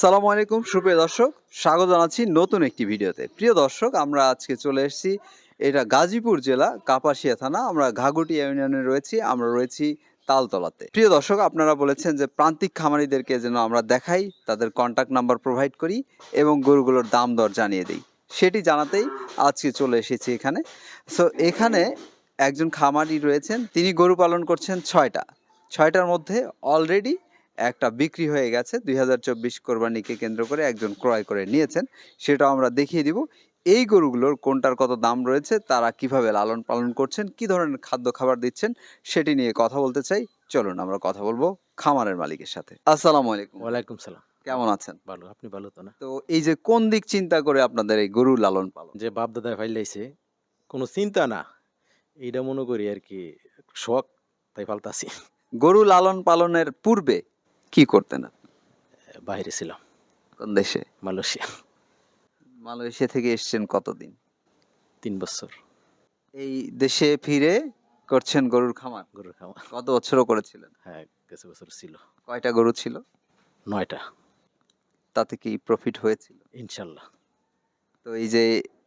আসসালামু আলাইকুম, সুপ্রিয় দর্শক। স্বাগত জানাচ্ছি নতুন একটি ভিডিওতে। প্রিয় দর্শক, আমরা আজকে চলে এসেছি এটা গাজীপুর জেলা, কাপাসিয়া থানা। আমরা ঘাগুটিয়া ইউনিয়নে রয়েছি, আমরা রয়েছি তালতলাতে। প্রিয় দর্শক, আপনারা বলেছেন যে প্রান্তিক খামারিদেরকে যেন আমরা দেখাই, তাদের কন্ট্যাক্ট নাম্বার প্রোভাইড করি এবং গরুগুলোর দাম দর জানিয়ে দিই। সেটি জানাতেই আজকে চলে এসেছি এখানে। সো এখানে একজন খামারি রয়েছেন, তিনি গরু পালন করছেন ছয়টা। ছয়টার মধ্যে অলরেডি একটা বিক্রি হয়ে গেছে। দুই হাজার চব্বিশ কোরবানিকে কেন্দ্র করে একজন ক্রয় করে নিয়েছেন। সেটাও আমরা দেখিয়ে দিব। এই গরুগুলোর কোনটার কত দাম রয়েছে তারা কীভাবে লালন পালন করছেন কি ধরনের খাদ্য খাবার দিচ্ছেন সেটি নিয়ে কথা বলতে চাই। চলুন আমরা কথা বলব খামারের মালিকের সাথে। আসসালামু আলাইকুম। ওয়ালাইকুম সালাম। কেমন আছেন? ভালো আপনি ভালো তো না? তো এই যে কোন দিক চিন্তা করে আপনাদের এই গরু লালন পালন? যে বাপ দাদা ফাইলাইছে কোনো চিন্তা না। এইটা মনে করি আর কি শখ তাই ফালতাছি গরু লালন পালনের পূর্বে কি করতেন বাইরে ছিলাম। কোন দেশে? মালয়েশিয়া। মালয়েশিয়া থেকে এসেছেন কতদিন? তিন বছর। এই দেশে ফিরে করছেন গরুর খামার? গরুর খামার। কত বছরও করেছিলেন? হ্যাঁ কিছু বছর ছিল। কয়টা গরু ছিল? নয়টা। তাতে কি প্রফিট হয়েছিল? ইনশাল্লাহ। তো এই যে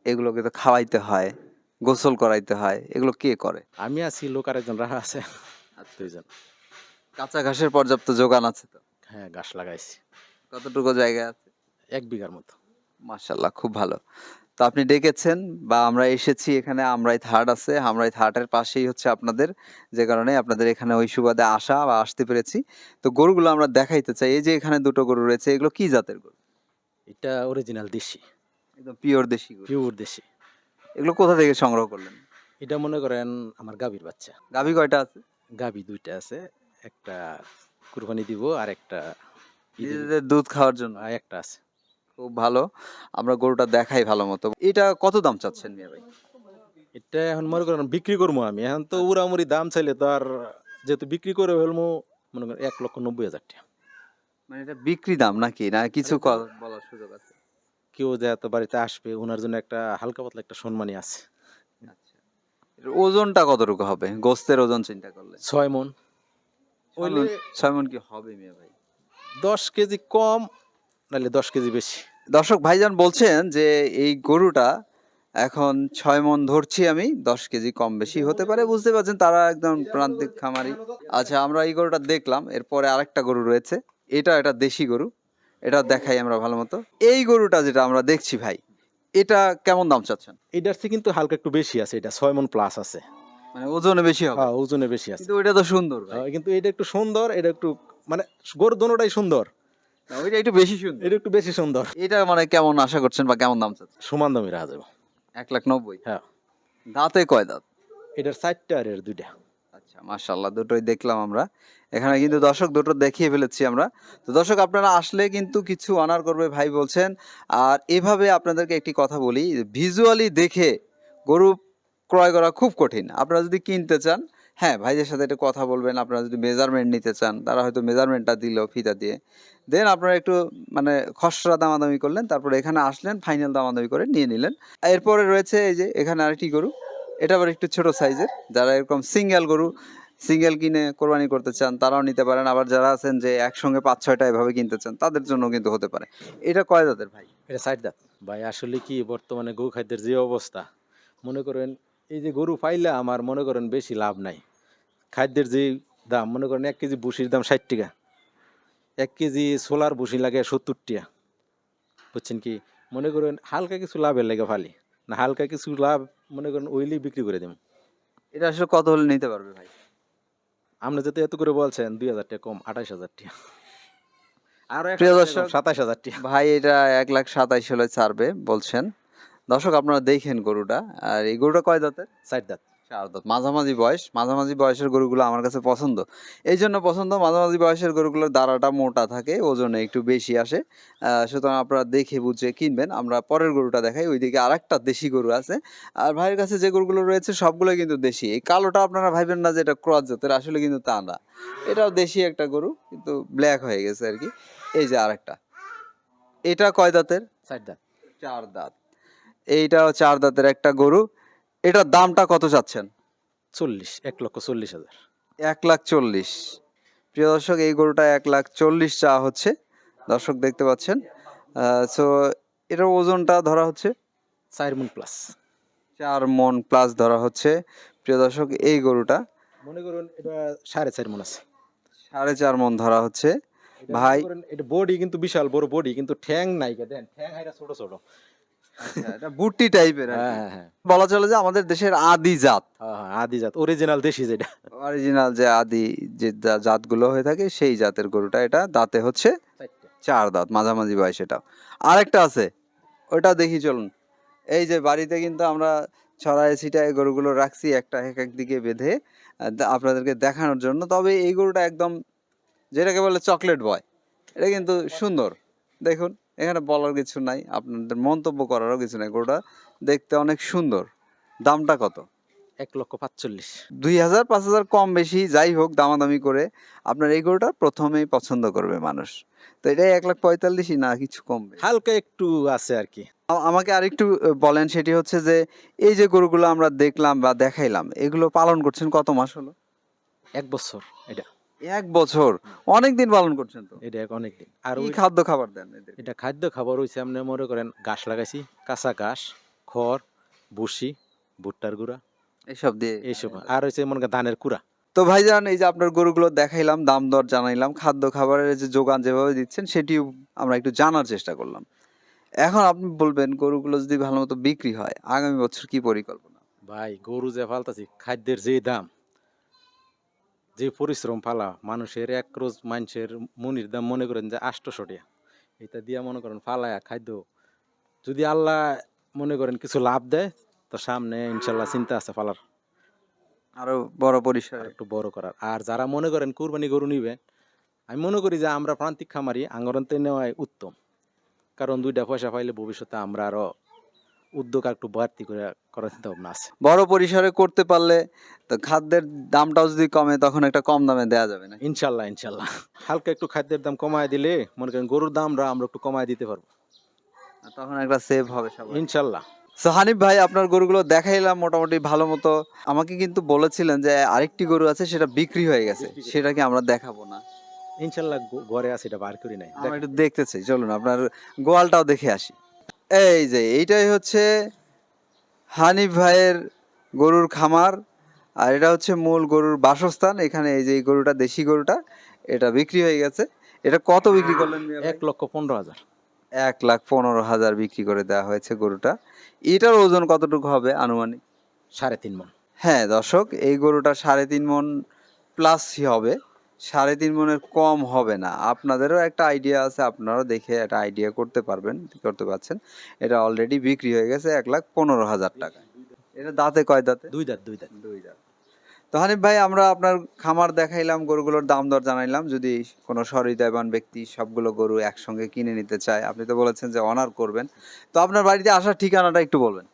এগুলোকে তো খাওয়াইতে হয় গোসল করাইতে হয় এগুলো কে করে? আমি আছি লোক আর একজন রাহা আছে। দুইজন। কাঁচা ঘাসের পর্যাপ্ত যোগান আছে তো? হ্যাঁ ঘাস লাগাইছি। কতটুকু জায়গা আছে? এক বিঘার মতো। মাশাল্লাহ খুব ভালো। তো আপনি ডেকেছেন বা আমরা এসেছি এখানে আমরাই থার্ড আছে আমরাই থার্ডের পাশেই হচ্ছে আপনাদের যে কারণে আপনাদের এখানে ওই সুবাদে আসা বা আসতে পেরেছি। তো গরুগুলো আমরা দেখাইতে চাই এই যে এখানে দুটো গরু রয়েছে এগুলো কি জাতের গরু? এটা অরিজিনাল দেশি। একদম পিওর দেশি গরু। পিওর দেশি। এগুলো কোথা থেকে সংগ্রহ করলেন? এটা মনে করেন আমার গাভীর বাচ্চা। গাভী কয়টা আছে? গাভী দুইটা আছে একটা কুরবানি দিব আর একটা ঈদে দিব। নিজেদের দুধ খাওয়ার জন্য? আর একটা আছে। খুব ভালো। আমরা গরুটা দেখাই ভালো মতো। এটা কত দাম চাচ্ছেন মিয়া ভাই? এটা এখন মনে করেন বিক্রি করব আমি। এখন তো উড়ামুড়ি দাম চাইলে তো আর যেহেতু বিক্রি করে ফেলব মনে করেন এক লক্ষ নব্বই হাজার টাকা। মানে এটা বিক্রি দাম নাকি? না কিছু বলার সুযোগ আছে? কেউ যে এত বাড়িতে আসবে ওনার জন্য একটা হালকা পাতলা একটা সম্মানী আছে। আচ্ছা। ওজনটা কতটুকু হবে? গোস্তের ওজন চিন্তা করলে? ছয় মন ছয় ছয় মন কি হবে মিয়া ভাই? দশ কেজি কম নাহলে দশ কেজি বেশি। দর্শক ভাইজান বলছেন যে এই গরুটা এখন ছয় মন ধরছি আমি দশ কেজি কম বেশি হতে পারে। বুঝতে পারছেন তারা একদম প্রান্তিক খামারি। আচ্ছা আমরা এই গরুটা দেখলাম এরপরে আরেকটা গরু রয়েছে। এটা এটা দেশি গরু এটা দেখাই আমরা ভালো মতো। এই গরুটা যেটা আমরা দেখছি ভাই এটা কেমন দাম চাচ্ছেন? এটার থেকে কিন্তু হালকা একটু বেশি আছে এটা ছয় মন প্লাস আছে। মানে ওজনে বেশি হবে। হ্যাঁ ওজনে বেশি আছে। কিন্তু ওইটা তো সুন্দর কিন্তু এটা একটু সুন্দর এটা একটু মানে গরু দোনোটাই সুন্দর। ওইটা একটু বেশি সুন্দর। এটা একটু বেশি সুন্দর। এটা মানে কেমন আশা করছেন বা কেমন দাম চাচ্ছেন? সমান দামি রাখা যাবে। এক লাখ নব্বই। হ্যাঁ। দাঁতে কয় দাঁত? এটার চারটা আর এর দুইটা। আচ্ছা মাশাল্লাহ দুটোই দেখলাম আমরা। এখানে কিন্তু দর্শক দুটো দেখিয়ে ফেলেছি আমরা। তো দর্শক আপনারা আসলে কিন্তু কিছু অনার করবে ভাই বলছেন। আর এভাবে আপনাদেরকে একটি কথা বলি ভিজুয়ালি দেখে গরু ক্রয় করা খুব কঠিন। আপনারা যদি কিনতে চান হ্যাঁ ভাইদের সাথে একটু কথা বলবেন, আপনারা যদি মেজারমেন্ট নিতে চান, তারা হয়তো মেজারমেন্টটা দিল ফিতা দিয়ে। দেন আপনারা একটু মানে খসড়া দামাদামি করলেন, তারপরে এখানে আসলেন ফাইনাল দামাদামি করে নিয়ে নিলেন। এরপরে রয়েছে এই যে, এখানে আরেকটি গরু। এটা আবার একটু ছোট সাইজের যারা এরকম সিঙ্গেল গরু সিঙ্গেল কিনে কোরবানি করতে চান, তারাও নিতে পারেন। আবার যারা আছেন যে একসঙ্গে পাঁচ, ছয়টা এভাবে কিনতে চান, তাদের জন্য কিন্তু হতে পারে। এটা কয় দাঁতের ভাই? এটা সাইড দাঁত ভাই, আসলে কি বর্তমানে গরু খাদ্যের যে অবস্থা, মনে করেন এই যে গরু পাইলে আমার মনে করেন বেশি লাভ নাই। খাদ্যের যে দাম মনে করেন এক কেজি বুসির দাম ষাট টাকা। এক কেজি সোলার বুসি লাগে সত্তর টাকা। বুঝছেন কি? মনে করেন হালকা কিছু লাভের লাগে ফালি। না হালকা কিছু লাভ মনে করেন ওইলি বিক্রি করে দেব এটা আসলে কত হলে নিতে পারবে ভাই? আপনি যাতে এত করে বলছেন দুই হাজার টাকা কম আঠাশ হাজার টাকা। আরও সাতাশ হাজার টাকা। ভাই এটা এক লাখ সাতাইশ হলে ছাড়বে বলছেন। দর্শক আপনারা দেখেন গরুটা। আর এই গরুটা কয় দাঁতের? সাইড দাঁত। চার দাঁত। মাঝামাঝি বয়স। মাঝামাঝি বয়সের গরুগুলো আমার কাছে পছন্দ। এই জন্য পছন্দ মাঝামাঝি বয়সের গরুগুলোর দাঁড়াটা মোটা থাকে ওজনে একটু বেশি আসে। সুতরাং আপনারা দেখে বুঝে কিনবেন। আমরা পরের গরুটা দেখাই ওইদিকে আরেকটা দেশি গরু আছে। আর ভাইয়ের কাছে যে গরুগুলো রয়েছে সবগুলো কিন্তু দেশি। এই কালোটা আপনারা ভাইবেন না যে এটা ক্রস জাতের আসলে কিন্তু তা না। এটাও দেশি একটা গরু কিন্তু ব্ল্যাক হয়ে গেছে আর কি। এই যে আরেকটা। এটা কয় দাঁতের? সাইড দাঁত। চার দাঁত। এইটাও চার দাঁতের একটা গরু। এটার দামটা কত চাচ্ছেন? চল্লিশ এক লক্ষ চল্লিশ হাজার। এক লাখ চল্লিশ। প্রিয় দর্শক এই গরুটা এক লাখ চল্লিশ চা হচ্ছে। দর্শক দেখতে পাচ্ছেন। সো এটার ওজনটা ধরা হচ্ছে? চার মন প্লাস চার মন প্লাস ধরা হচ্ছে। প্রিয় দর্শক এই গরুটা? মনে করুন এটা সাড়ে চার মন আছে। সাড়ে চার মন ধরা হচ্ছে। ভাই- এটা বডি কিন্তু বিশাল বড় বডি কিন্তু ঠ্যাং নাই দেন। ঠ্যাং হাইরা ছোট ছোট। এটা বুট্টি টাইপের হ্যাঁ হ্যাঁ হ্যাঁ। বলা চলে যে আমাদের দেশের আদি জাত। আদি জাত। অরিজিনাল দেশি যেটা। অরিজিনাল যে আদি যে জাতগুলো হয়ে থাকে সেই জাতের গরুটা এটা। দাঁতে হচ্ছে চার দাঁত মাঝামাঝি বয়স এটা আরেকটা আছে ওটা দেখি চলুন। এই যে বাড়িতে কিন্তু আমরা ছড়ায় ছিটায় গরুগুলো রাখছি একটা এক এক দিকে বেঁধে আপনাদেরকে দেখানোর জন্য। তবে এই গরুটা একদম যেটাকে বলে চকলেট বয় এটা কিন্তু সুন্দর। দেখুন। এখানে বলার কিছু নাই আপনাদের মন্তব্য করারও কিছু নাই গরুটা দেখতে অনেক সুন্দর। দামটা কত? এক লক্ষ পাঁচচল্লিশ। দুই হাজার পাঁচ হাজার কম বেশি যাই হোক দামাদামি করে আপনার এই গরুটা প্রথমেই পছন্দ করবে মানুষ। তো এটাই এক লাখ পঁয়তাল্লিশই না কিছু কমবে? হালকা একটু আছে আর কি। আমাকে আরেকটু বলেন সেটি হচ্ছে যে এই যে গরুগুলো আমরা দেখলাম বা দেখাইলাম এগুলো পালন করছেন কত মাস হলো? এক বছর এটা। এক বছর। অনেক দিন পালন করছেন তো? এটা অনেক দিন আর ওই- খাদ্য খাবার দেন এদের? এটা খাদ্য খাবার হয়েছে আপনি মনে করেন ঘাস লাগাইছি কাঁচা ঘাস খড় বুসি ভুট্টার গুঁড়া। এইসব দিয়ে। এইসব। আর মনে করেন ধানের কুড়া। তো ভাইজান এই যে আপনার গরুগুলো দেখাইলাম দাম দর জানাইলাম খাদ্য খাবারের যে যোগান যেভাবে দিচ্ছেন সেটিও আমরা একটু জানার চেষ্টা করলাম। এখন আপনি বলবেন গরুগুলো যদি ভালো মতো বিক্রি হয় আগামী বছর কি পরিকল্পনা? ভাই গরু যে ফালতাছি খাদ্যের যে দাম যে পরিশ্রম ফালা মানুষের এক রোজ মানুষের মনির দাম মনে করেন যে আষ্টশো টাকা এটা দিয়া মনে করেন ফালায়া খাদ্য যদি আল্লাহ মনে করেন কিছু লাভ দেয় তো সামনে ইনশাল্লাহ চিন্তা আছে ফালার। আরও বড় পরিসরে। একটু বড় করার। আর যারা মনে করেন কুরবানি গরু নিবে আমি মনে করি যে আমরা প্রান্তিক খামারি আঙ্গরন্তে নেওয়াই উত্তম। কারণ দুইটা পয়সা পাইলে ভবিষ্যতে আমরা আরও উদ্যোগ একটু বাড়তি করে করার চিন্তা ভাবনা আছে। বড় পরিসরে করতে পারলে তো খাদ্যের দামটাও যদি কমে তখন একটা কম দামে দেওয়া যাবে না ইনশাল্লাহ ইনশাল্লাহ। হালকা একটু খাদ্যের দাম কমায় দিলে মনে করেন গরুর দামরা আমরা একটু কমায় দিতে পারব। তখন একটা সেভ হবে সবাই। ইনশাল্লাহ। সো হানিফ ভাই আপনার গরুগুলো দেখাইলাম মোটামুটি ভালো মতো। আমাকে কিন্তু বলেছিলেন যে আরেকটি গরু আছে সেটা বিক্রি হয়ে গেছে। সেটাকে আমরা দেখাবো না। ইনশাল্লাহ ঘরে আছে এটা বার করি নাই। আমরা একটু দেখতে চাই চলুন আপনার গোয়ালটাও দেখে আসি। এই যে এইটাই হচ্ছে হানিফ ভাইয়ের গরুর খামার আর এটা হচ্ছে মূল গরুর বাসস্থান। এখানে এই যে গরুটা দেশি গরুটা এটা বিক্রি হয়ে গেছে। এটা কত বিক্রি করলেন এক লক্ষ পনেরো হাজার। এক লাখ পনেরো হাজার বিক্রি করে দেওয়া হয়েছে গরুটা। এটার ওজন কতটুকু হবে আনুমানিক? সাড়ে তিন মন। হ্যাঁ দর্শক এই গরুটা সাড়ে তিন মন প্লাসই হবে। সাড়ে তিন মনের কম হবে না। আপনাদেরও একটা আইডিয়া আছে আপনারাও দেখে একটা আইডিয়া করতে পারবেন করতে পারছেন। এটা অলরেডি বিক্রি হয়ে গেছে এক লাখ পনেরো হাজার টাকা। এটা দাঁতে কয় দাঁতে? দুই দাঁত দুই দাঁত। দুই দাঁত। তো হানিফ ভাই আমরা আপনার খামার দেখাইলাম গরুগুলোর দাম দর জানাইলাম। যদি কোনো সহৃদয়বান ব্যক্তি সবগুলো গরু একসঙ্গে কিনে নিতে চায় আপনি তো বলেছেন যে অনার করবেন। তো আপনার বাড়িতে আসার ঠিকানাটা একটু বলবেন।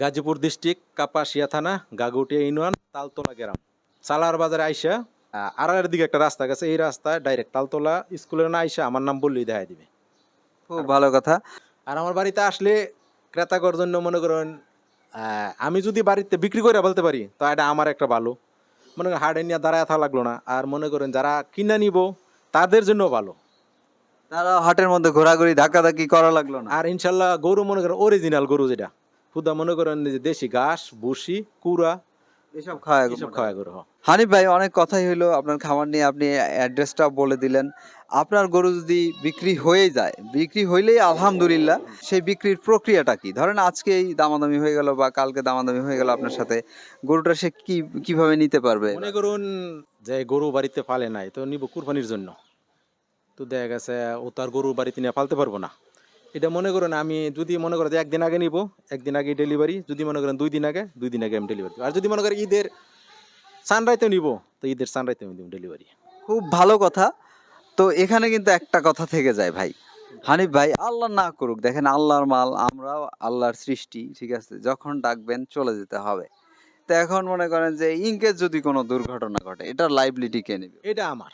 গাজীপুর ডিস্ট্রিক্ট কাপাসিয়া থানা গাগুটিয়া ইউনিয়ন তালতলা গ্রাম। সালার বাজারে আইসা আড়াইয়ের দিকে একটা রাস্তা গেছে। এই রাস্তায় ডাইরেক্ট তালতলা স্কুলের না আইসা আমার নাম বললেই দেখা দিবে। খুব ভালো কথা। আর আমার বাড়িতে আসলে ক্রেতাকর জন্য মনে করেন আমি যদি বাড়িতে বিক্রি করে বলতে পারি তো এটা আমার একটা ভালো। মনে করেন হাড়ে নিয়ে দাঁড়ায় থাকা লাগল না। আর মনে করেন যারা কিনে নিব তাদের জন্য ভালো। তারা হাটের মধ্যে ঘোরাঘুরি ধাক্কাধাক্কি করা লাগল না। আর ইনশাল্লাহ গরু মনে করেন অরিজিনাল গরু যেটা। খুদা মনে করেন যে দেশি ঘাস ভুসি কুড়া এসব খাওয়া এসব খাওয়া গরু হানিফ ভাই অনেক কথাই হলো আপনার খামার নিয়ে আপনি অ্যাড্রেসটা বলে দিলেন। আপনার গরু যদি বিক্রি হয়ে যায় বিক্রি হইলেই আলহামদুলিল্লাহ সেই বিক্রির প্রক্রিয়াটা কি? ধরেন আজকেই দামাদামি হয়ে গেল বা কালকে দামাদামি হয়ে গেল আপনার সাথে গরুটা সে কি কীভাবে নিতে পারবে? মনে করুন যে গরু বাড়িতে পালে নাই তো নিব কুরবানির জন্য। তো দেখা গেছে ও তার গরু বাড়িতে নিয়ে পালতে পারব না। এটা মনে করেন আমি যদি মনে করেন যে একদিন আগে নিব একদিন আগে ডেলিভারি যদি মনে করেন দুই দিন আগে দুই দিন আগে আমি ডেলিভারি আর যদি মনে করেন ঈদের সানরাইতে নিব তো ঈদের সানরাইতে আমি দিব ডেলিভারি খুব ভালো কথা। তো এখানে কিন্তু একটা কথা থেকে যায় ভাই। হানিফ ভাই আল্লাহ না করুক দেখেন আল্লাহর মাল আমরাও আল্লাহর সৃষ্টি ঠিক আছে? যখন ডাকবেন চলে যেতে হবে। তো এখন মনে করেন যে ইনকেস যদি কোনো দুর্ঘটনা ঘটে এটা লাইবিলিটি কে নেবে? এটা আমার।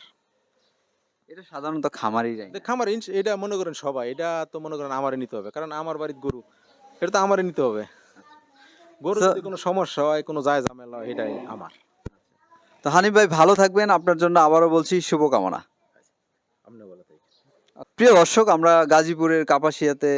এটা সাধারণত খামারই যায় এটা খামার ইঞ্চ এটা মনে করেন সবাই এটা তো মনে করেন আমারই নিতে হবে কারণ আমার বাড়ির গরু এটা তো আমারই নিতে হবে। গরু যদি কোনো সমস্যা হয় কোনো যায় ঝামেলা হয় এটাই আমার। তো হানিফ ভাই ভালো থাকবেন আপনার জন্য আবারও বলছি শুভকামনা। প্রিয় দর্শক আমরা গাজীপুরের কাপাসিয়াতে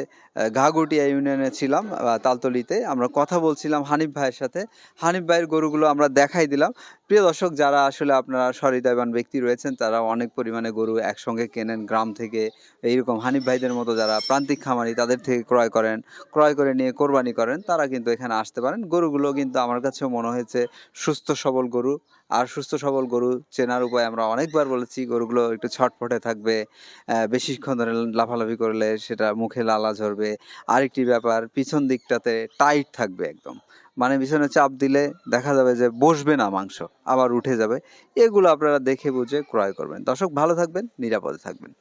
ঘাগুটিয়া ইউনিয়নে ছিলাম তালতলিতে। আমরা কথা বলছিলাম হানিফ ভাইয়ের সাথে। হানিফ ভাইয়ের গরুগুলো আমরা দেখাই দিলাম। প্রিয় দর্শক, যারা আসলে আপনারা সহৃদয়বান ব্যক্তি রয়েছেন, তারা অনেক পরিমাণে গরু একসঙ্গে কেনেন গ্রাম থেকে। এইরকম হানিফ ভাইদের মতো যারা প্রান্তিক খামারি, তাদের থেকে ক্রয় করেন, ক্রয় করে নিয়ে কোরবানি করেন, তারা কিন্তু এখানে আসতে পারেন। গরুগুলো কিন্তু আমার কাছেও মনে হয়েছে সুস্থ, সবল গরু। আর সুস্থ, সবল গরু চেনার উপায় আমরা অনেকবার বলেছি, গরুগুলো একটু ছটফটে থাকবে বেশিক্ষণ ধরে লাফালাফি করলে সেটা মুখে লালা ঝরবে। আরেকটি ব্যাপার, পিছন দিকটাতে টাইট থাকবে একদম। মানে পিছনে চাপ দিলে দেখা যাবে যে বসবে না মাংস, আবার উঠে যাবে। এগুলো আপনারা দেখে বুঝে ক্রয় করবেন। দর্শক ভালো থাকবেন, নিরাপদে থাকবেন।